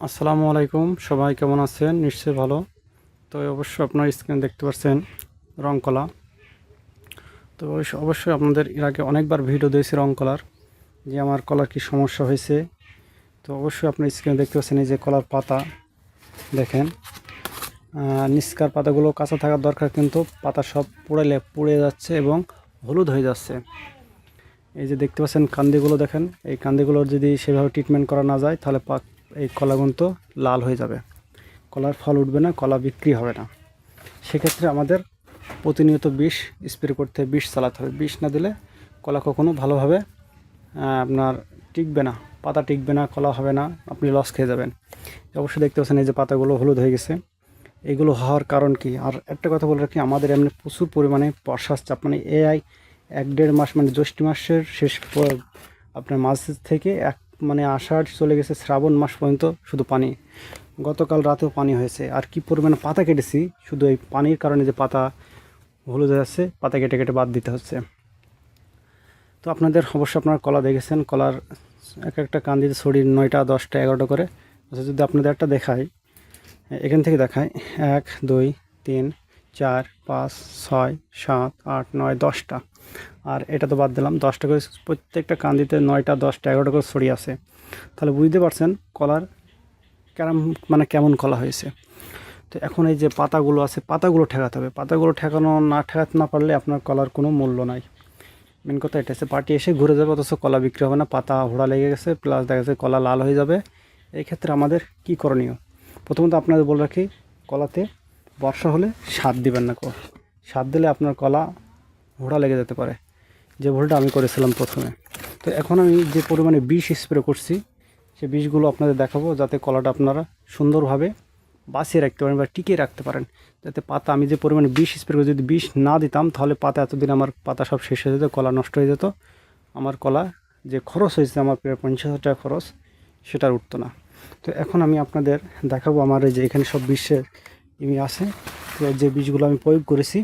আসসালামু আলাইকুম। সবাই কেমন আছেন? নিশ্চয়ই ভালো। তো অবশ্যই আপনার স্ক্রিনে দেখতে পাচ্ছেন রং কলা তো অবশ্য- অবশ্যই আপনাদের এর আগে অনেকবার ভিডিও দিয়েছি রং কলার যে আমার কলার কি সমস্যা হয়েছে। তো অবশ্যই আপনার স্ক্রিনে দেখতে পাচ্ছেন এই যে কলার পাতা। দেখেন। আহ, নিচকার পাতাগুলো কাঁচা থাকার দরকার কিন্তু পাতা সব পুড়েলে পুড়ে যাচ্ছে এবং হলুদ হয়ে যাচ্ছে। এই যে দেখতে পাচ্ছেন কান্দিগুলো দেখেন। এই কান্দিগুলোর যদি সেভাবে ট্রিটমেন্ট করা না যায় তাহলে এই কলাগুলো তো লাল হয়ে যাবে। কলার ফল উঠবে না, কলা বিক্রি হবে না। সেক্ষেত্রে আমাদের প্রতিনিয়ত বিষ স্প্রে করতে হবে, বিষ চালাতে হবে। বিষ না দিলে কলা কখনো ভালোভাবে আপনার টিকবে না, পাতা টিকবে না, কলা হবে না, আপনি লস খেয়ে যাবেন। অবশ্যই দেখতে পাচ্ছেন এই যে পাতাগুলো হলুদ হয়ে গেছে। এগুলো হওয়ার কারণ কি? আর একটা কথা বলে রাখি, আমাদের এমনি প্রচুর পরিমাণে বর্ষার চাপ মানে এআই এক দেড় মাস মানে জ্যৈষ্ঠ মাসের শেষ আপনার মাস থেকে এক মানে আষাঢ় চলে গেছে শ্রাবণ মাস পর্যন্ত শুধু পানি। গতকাল রাতেও পানি হয়েছে। আর কি পরিমাণে পাতা কেটেছি, শুধু এই পানির কারণে যে পাতা হলুদ হয়ে যাচ্ছে, পাতা কেটে কেটে বাদ দিতে হচ্ছে। তো আপনাদের অবশ্যই আপনারা কলা দেখেছেন, কলার এক একটা কান্দিতে ছড়িয়ে নয়টা, দশটা, এগারোটা করে। যদি আপনাদের একটা দেখাই, এখান থেকে দেখায় এক, দুই, তিন চার, পাঁচ, ছয়, সাত, আট, নয়, দশটা। আর এটা তো বাদ দিলাম, দশটা করে প্রত্যেকটা কান্দিতে নয়টা, দশটা, এগারোটা করে ছড়িয়ে আছে। তাহলে বুঝতে পারছেন কলার কেরম মানে কেমন কলা হয়েছে। তো এখন এই যে পাতাগুলো আছে, পাতাগুলো ঠেকাতে হবে। পাতাগুলো ঠেকানো না, ঠেকাতে না পারলে আপনার কলার কোনো মূল্য নাই। মেন কথা এটা হচ্ছে পার্টি এসে ঘুরে যাবে, অথচ কলা বিক্রি হবে না, পাতা হোড়া লেগে গেছে, প্লাস দেখা যাচ্ছে কলা লাল হয়ে যাবে। এই ক্ষেত্রে আমাদের কি করণীয়? প্রথমত আপনাদের বলে রাখি, কলাতে বর্ষা হলে সার দিবেন না সার দিলে আপনার কলা হোড়া লেগে যেতে পারে। যে ভুলটা আমি করেছিলাম প্রথমে। তো এখন আমি যে পরিমাণে বিষ স্প্রে করছি, সে বিষগুলো আপনাদের দেখাবো যাতে কলাটা আপনারা সুন্দরভাবে বাঁচিয়ে রাখতে পারেন বা টিকিয়ে রাখতে পারেন। যাতে পাতা, আমি যে পরিমাণে বিষ স্প্রে করে যদি বিষ না দিতাম, তাহলে পাতা এতদিন আমার পাতা সব শেষ হয়ে যেত, কলা নষ্ট হয়ে যেত। আমার কলা যে খরচ হয়েছে, আমার প্রায় পঞ্চাশ হাজার টাকা খরচ সেটা আর উঠতো না। তো এখন আমি আপনাদের দেখাবো আমার এই যে এখানে সব বিশ্বের ইমি আছে। তো যে বীজগুলো আমি প্রয়োগ করেছি,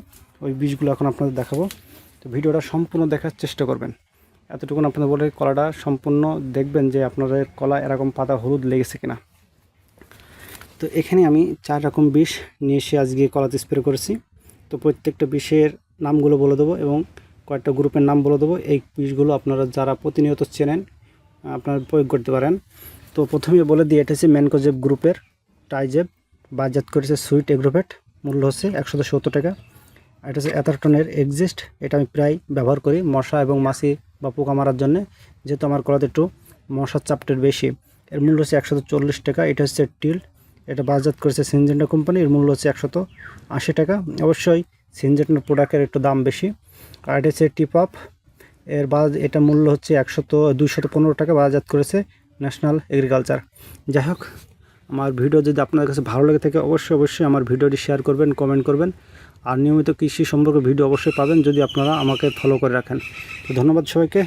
ওই বীজগুলো এখন আপনাদের দেখাবো। তো ভিডিওটা সম্পূর্ণ দেখার চেষ্টা করবেন। এতটুকুন আপনাদের বলে কলাটা সম্পূর্ণ দেখবেন যে আপনাদের কলা এরকম পাতা হলুদ লেগেছে কিনা। তো এখানে আমি চার রকম বিষ নিয়ে এসে আজকে কলাতে স্প্রে করেছি। তো প্রত্যেকটা বিষের নামগুলো বলে দেবো এবং কয়েকটা গ্রুপের নাম বলে দেবো। এই বিষগুলো আপনারা যারা প্রতিনিয়ত চেনেন, আপনারা প্রয়োগ করতে পারেন। তো প্রথমে বলে দিই, এটা হচ্ছে ম্যানকোজেব গ্রুপের টাইজেব। বাজাত করেছে সুইট এগ্রোভেট, মূল্য হচ্ছে একশো সত্তর টাকা। এটা হচ্ছে অ্যাথারটনের এক্সিস্ট, এটা আমি প্রায় ব্যবহার করি মশা এবং মাছি বা পোকা মারার জন্য। যেহেতু আমার কলাতে একটু মশার চাপটের বেশি, এর মূল্য হচ্ছে একশত চল্লিশ টাকা, এটা হচ্ছে টিল। এটা বাজাত করেছে সিনজেন্টা কোম্পানি, এর মূল্য হচ্ছে একশত আশি টাকা। অবশ্যই সিনজেন্টার প্রোডাক্টের একটু দাম বেশি। আর এটা হচ্ছে টিপ আপ এর বাজ, এটা মূল্য হচ্ছে একশত দুইশত পনেরো টাকা, বাজাত করেছে ন্যাশনাল এগ্রিকালচার। যাই হোক আমার ভিডিও যদি আপনার কাছে ভালো লেগে থাকে, অবশ্যই অবশ্যই আমার ভিডিওটি শেয়ার করবেন কমেন্ট করবেন। আর নিয়মিত কৃষি সম্পর্কে ভিডিও অবশ্যই পাবেন যদি আপনারা আমাকে ফলো করে রাখেন। তো ধন্যবাদ সবাইকে।